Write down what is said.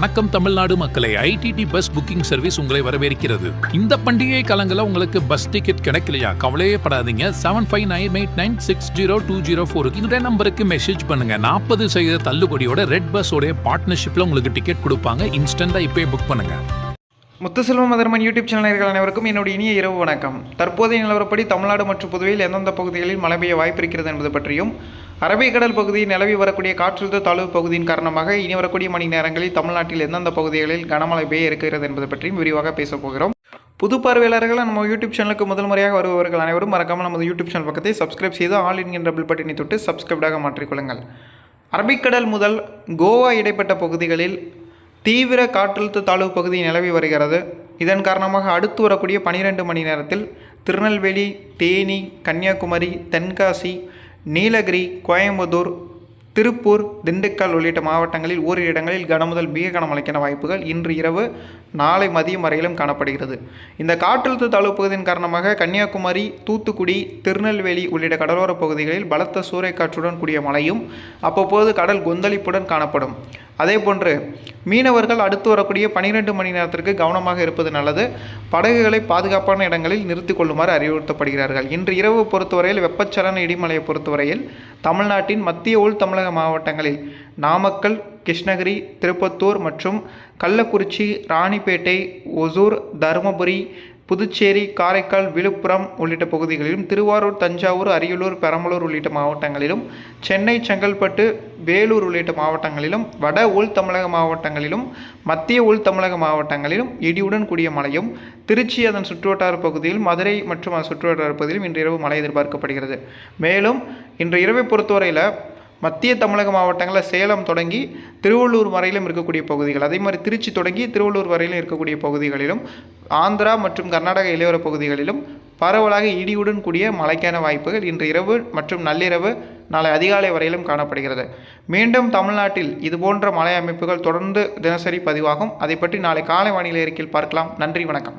வணக்கம் தமிழ்நாடு மக்களை. IDD bus booking service உங்களை வரவேற்கிறது. இந்த பண்டிகை காலங்களில் உங்களுக்கு பஸ் டிக்கெட் கிடைக்கலையா? கவலையே படாதீங்க. Seven five nine eight nine six zero two zero ஃபோருக்கு இந்த நம்பருக்கு மெசேஜ் பண்ணுங்க. நாற்பது சதவீத தள்ளுபடியோட ரெட் பஸ்ஸோட பார்ட்னர்ஷிப்ல உங்களுக்கு டிக்கெட் கொடுப்பாங்க. இன்ஸ்டன்டா இப்பவே புக் பண்ணுங்க. முத்துசெல்வம் மதர்மன் யூடியூப் சேனல்கள் அனைவருக்கும் என்னுடைய இனிய இரவு வணக்கம். தற்போதைய நிலவரப்படி தமிழ்நாடு மற்றும் புதுவையில் எந்தெந்த பகுதிகளில் மழை பெய்ய வாய்ப்பு இருக்கிறது என்பது பற்றியும் அரபிக்கடல் பகுதியில் நிலவி வரக்கூடிய காற்றழுத்த தாழ்வு பகுதியின் காரணமாக இனி வரக்கூடிய மணி நேரங்களில் தமிழ்நாட்டில் எந்தெந்த பகுதிகளில் கனமழை பெய்ய இருக்கிறது என்பது பற்றியும் விரிவாக பேசப் போகிறோம். புது பார்வையாளர்கள் நம்ம யூடியூப் சேனலுக்கு முதல் முறையாக வருபவர்கள் அனைவரும் மறக்காமல் நமது யூடியூப் சேனல் பக்கத்தை சப்ஸ்கிரைப் செய்து ஆல் என்கின்ற பில் பட்டினை தொட்டு சப்ஸ்கிரைப்டாக மாற்றிக்கொள்ளுங்கள். அரபிக்கடல் முதல் கோவா இடைப்பட்ட பகுதிகளில் தீவிர காற்றழுத்த தாழ்வு பகுதி நிலவி வருகிறது. இதன் காரணமாக அடுத்து வரக்கூடிய பனிரெண்டு மணி நேரத்தில் திருநெல்வேலி தேனி கன்னியாகுமரி தென்காசி நீலகிரி கோயம்புத்தூர் திருப்பூர் திண்டுக்கல் உள்ளிட்ட மாவட்டங்களில் ஓரிரு இடங்களில் கனமுதல் மிக கனமழைக்கான வாய்ப்புகள் இன்று இரவு நாளை மதியம் வரையிலும் காணப்படுகிறது. இந்த காற்றழுத்த தாழ்வு பகுதியின் காரணமாக கன்னியாகுமரி தூத்துக்குடி திருநெல்வேலி உள்ளிட்ட கடலோரப் பகுதிகளில் பலத்த சூறைக்காற்றுடன் கூடிய மழையும் அவ்வப்போது கடல் கொந்தளிப்புடன் காணப்படும். அதேபோன்று மீனவர்கள் அடுத்து வரக்கூடிய பனிரெண்டு மணி நேரத்திற்கு கவனமாக இருப்பது நல்லது. படகுகளை பாதுகாப்பான இடங்களில் நிறுத்திக் கொள்ளுமாறு அறிவுறுத்தப்படுகிறார்கள். இன்று இரவு பொறுத்தவரையில் வெப்பச்சலன இடிமலையை பொறுத்தவரையில் தமிழ்நாட்டின் மத்திய உள் தமிழக மாவட்டங்களில் நாமக்கல் கிருஷ்ணகிரி திருப்பத்தூர் மற்றும் கள்ளக்குறிச்சி ராணிப்பேட்டை ஒசூர் தருமபுரி புதுச்சேரி காரைக்கால் விழுப்புரம் உள்ளிட்ட பகுதிகளிலும் திருவாரூர் தஞ்சாவூர் அரியலூர் பெரம்பலூர் உள்ளிட்ட மாவட்டங்களிலும் சென்னை செங்கல்பட்டு வேலூர் உள்ளிட்ட மாவட்டங்களிலும் வட உள் தமிழக மாவட்டங்களிலும் மத்திய உள் தமிழக மாவட்டங்களிலும் இடியுடன் கூடிய மழையும் திருச்சி அதன் சுற்றுவட்டார பகுதியில் மதுரை மற்றும் அதன் சுற்றுவட்டார பகுதியிலும் இன்று இரவு மழை எதிர்பார்க்கப்படுகிறது. மேலும் இன்று இரவை பொறுத்தவரையில் மத்திய தமிழக மாவட்டங்களில் சேலம் தொடங்கி திருவள்ளூர் வரையிலும் இருக்கக்கூடிய பகுதிகள். அதே மாதிரி திருச்சி தொடங்கி திருவள்ளூர் வரையிலும் இருக்கக்கூடிய பகுதிகளிலும் ஆந்திரா மற்றும் கர்நாடக இளையோர பகுதிகளிலும் பரவலாக இடியுடன் கூடிய மழைக்கான வாய்ப்புகள் இன்று இரவு மற்றும் நள்ளிரவு நாளை அதிகாலை வரையிலும் காணப்படுகிறது. மீண்டும் தமிழ்நாட்டில் இதுபோன்ற மழை அமைப்புகள் தொடர்ந்து தினசரி பதிவாகும். அதை பற்றி நாளை காலை வானிலை அறிக்கையில் பார்க்கலாம். நன்றி வணக்கம்.